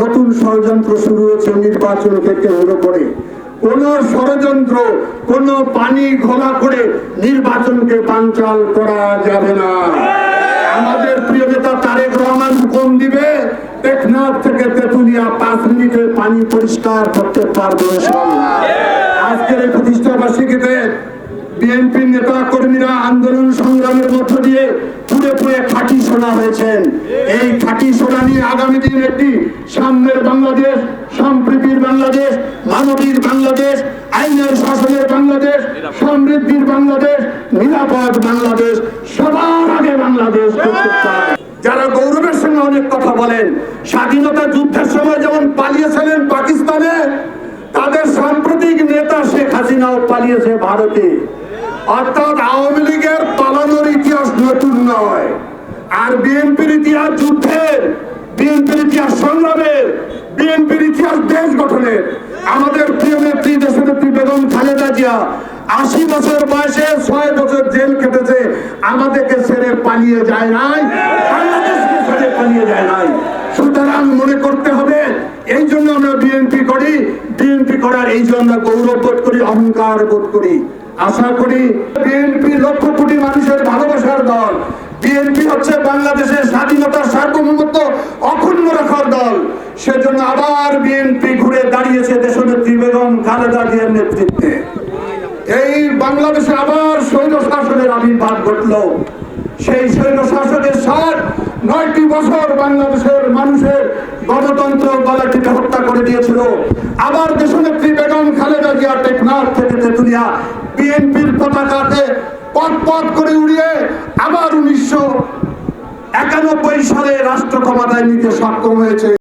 নতুন ষড়যন্ত্র শুরু হয়েছে নির্বাচনকে কেন্দ্র করে কোন ষড়যন্ত্র, কোন পানি ঘোলা করে নির্বাচনকে বানচাল করা যাবে না আমাদের প্রিয় নেতা তারেক রহমান হুকুম দিবে, টেকনাফ থেকে তেতুলিয়া পাঁচ মিনিটে পানি পরিষ্কার করতে পারব। আজকের এই প্রতিষ্ঠা বিএনপির নেতা কর্মীরা আন্দোলন সংগ্রামের মধ্য দিয়ে পুড়ে পুড়ে খাঁটি শোনা হয়েছেন। এই খাঁটি শোনা নিয়ে আগামী দিন একটি সাম্যের বাংলাদেশ, সম্প্রীতির বাংলাদেশ, মানবীর বাংলাদেশ, আইনের শাসনের বাংলাদেশ, সমৃদ্ধির বাংলাদেশ, নিরাপদ বাংলাদেশ, সবার আগে বাংলাদেশ যারা গৌরবের সঙ্গে অনেক কথা বলেন, স্বাধীনতা যুদ্ধের সময় যেমন পালিয়েছিলেন পাকিস্তানে, তাদের সাম্প্রতিক নেতা শেখ হাসিনাও পালিয়েছে ভারতে। অর্থাৎ আওয়ামী লীগের পালানোর ইতিহাস নতুন নয়। আর বিএনপির ইতিহাস যুদ্ধের বিএনপির ইতিহাস সংগ্রামের বিএনপির ইতিহাস দেশ গঠনের। আমাদের প্রিয় নেত্রী বেগম খালেদা জিয়া আশি বছর বয়সে ছয় বছর জেল আমাদেরকে ছেড়ে পালিয়ে যায় নাই ছেড়ে পালিয়ে যায় নাই। সুতরাং মনে করতে হবে, এই জন্য আমরা বিএনপি করি বিএনপি করার এই জন্য আমরা গৌরব বোধ করি, অহংকার বোধ করি। আশা করি বিএনপি লক্ষ কোটি মানুষের ভালোবাসার দল বিএনপি হচ্ছে বাংলাদেশের স্বাধীনতার সার্বভৌমত্ব অক্ষুণ্ণ রাখার দল। সেজন্য আবার বিএনপি ঘুরে দাঁড়িয়েছে দেশনেত্রী বেগম খালেদা জিয়ার নেতৃত্বে। এই বাংলাদেশে আবার সৈন্য শাসনের আবির্ভাব ঘটলো। সেই সৈন্য শাসনের সার নয়টি বছর বাংলাদেশের মানুষের গণতন্ত্র গলাটিকে হত্যা করে দিয়েছিল। আবার দেশনেত্রী বেগম খালেদা জিয়া টেকনাফ থেকে তেতুলিয়া বিএনপির পতাকাতে পথ পথ করে উড়িয়ে আবার উনিশশো একানব্বই সালে রাষ্ট্র ক্ষমতায় নিতে সক্ষম হয়েছে।